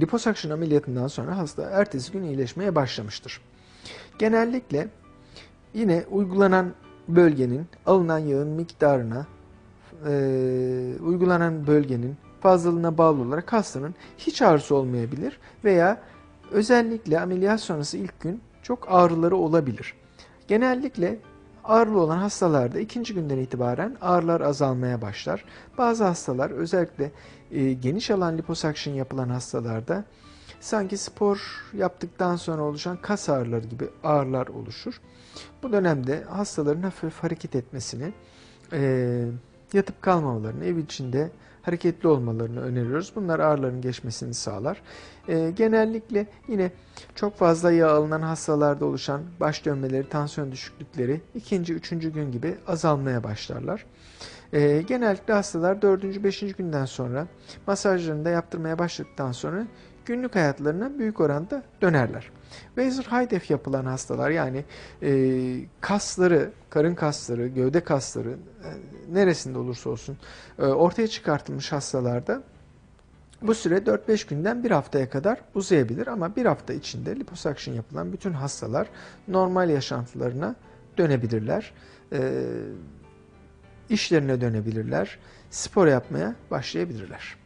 liposakşın ameliyatından sonra hasta ertesi gün iyileşmeye başlamıştır. Genellikle yine uygulanan bölgenin alınan yağın miktarına e, uygulanan bölgenin fazlalığına bağlı olarak hastanın hiç ağrısı olmayabilir veya özellikle ameliyat sonrası ilk gün çok ağrıları olabilir. Genellikle ağrılı olan hastalarda ikinci günden itibaren ağrılar azalmaya başlar. Bazı hastalar özellikle e, geniş alan liposuction yapılan hastalarda sanki spor yaptıktan sonra oluşan kas ağrıları gibi ağrılar oluşur. Bu dönemde hastaların hafif hareket etmesini, e, yatıp kalmamalarını, ev içinde hareketli olmalarını öneriyoruz. Bunlar ağrıların geçmesini sağlar. E, genellikle yine çok fazla yağ alınan hastalarda oluşan baş dönmeleri, tansiyon düşüklükleri ikinci, üçüncü gün gibi azalmaya başlarlar. E, genellikle hastalar dördüncü, beşinci günden sonra masajlarını da yaptırmaya başladıktan sonra günlük hayatlarına büyük oranda dönerler. Weiser Haydef yapılan hastalar yani e, kasları, karın kasları, gövde kasları e, neresinde olursa olsun e, ortaya çıkartılmış hastalarda bu süre 4-5 günden bir haftaya kadar uzayabilir ama bir hafta içinde liposuction yapılan bütün hastalar normal yaşantılarına dönebilirler. E, işlerine dönebilirler. Spor yapmaya başlayabilirler.